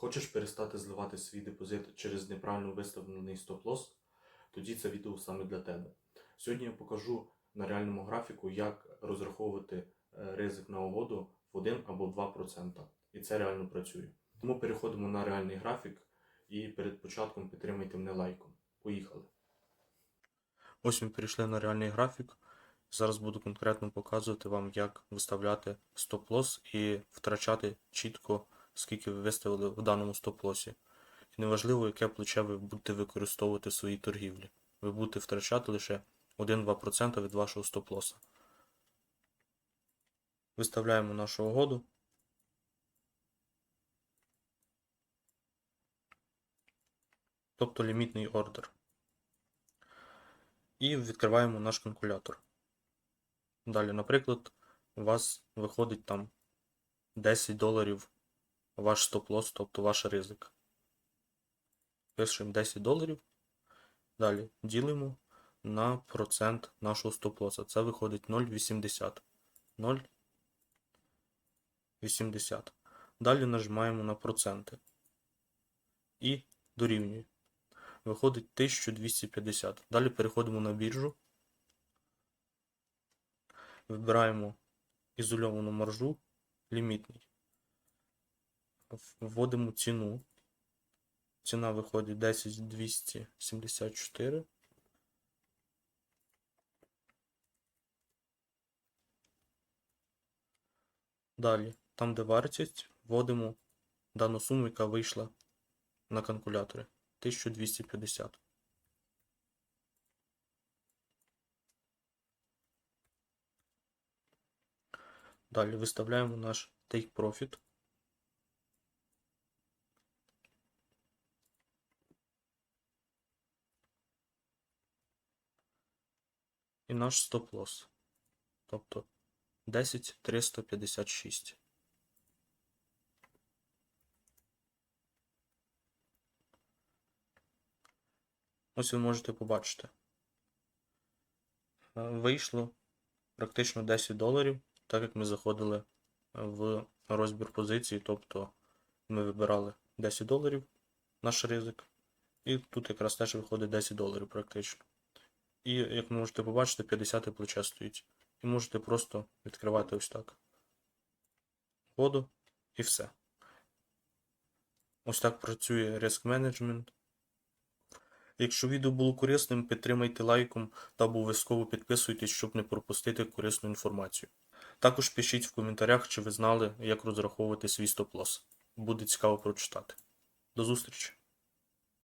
Хочеш перестати зливати свій депозит через неправильно виставлений стоп-лосс? Тоді це відео саме для тебе. Сьогодні я покажу на реальному графіку, як розраховувати е, ризик на угоду в 1 або 2%. І це реально працює. Тому переходимо на реальний графік і перед початком підтримайте мене лайком. Поїхали. Ось ми перейшли на реальний графік. Зараз буду конкретно показувати вам, як виставляти стоп-лосс і втрачати чітко, скільки ви виставили в даному стоп-лосі. І неважливо, яке плече ви будете використовувати в своїй торгівлі. Ви будете втрачати лише 1-2% від вашого стоп-лоса. Виставляємо нашу угоду. Тобто лімітний ордер. І відкриваємо наш калькулятор. Далі, наприклад, у вас виходить там 10 доларів ваш стоп-лосс, тобто ваш ризик. Пишемо 10 доларів. Далі ділимо на процент нашого стоп-лоса. Це виходить 0,80. 0,80. Далі нажимаємо на проценти. І дорівнює. Виходить 1250. Далі переходимо на біржу. Вибираємо ізольовану маржу, лімітний. Вводимо ціну. Ціна виходить 10274. Далі, там, де вартість, вводимо дану суму, яка вийшла на калькуляторі. 1250. Далі виставляємо наш Take Profit. І наш стоп-лосс. Тобто 10356. Ось ви можете побачити. Е, Вийшло практично 10 доларів, так як ми заходили в розбір позиції, тобто ми вибирали 10 доларів наш ризик. І тут якраз теж виходить 10 доларів практично. І як ви можете побачити, 50 плече стоїть. І можете просто відкривати ось так. Воду і все. Ось так працює риск менеджмент. Якщо відео було корисним, підтримайте лайком та обов'язково підписуйтесь, щоб не пропустити корисну інформацію. Також пишіть в коментарях, чи ви знали, як розраховувати свій стоп-лосс. Буде цікаво прочитати. До зустрічі!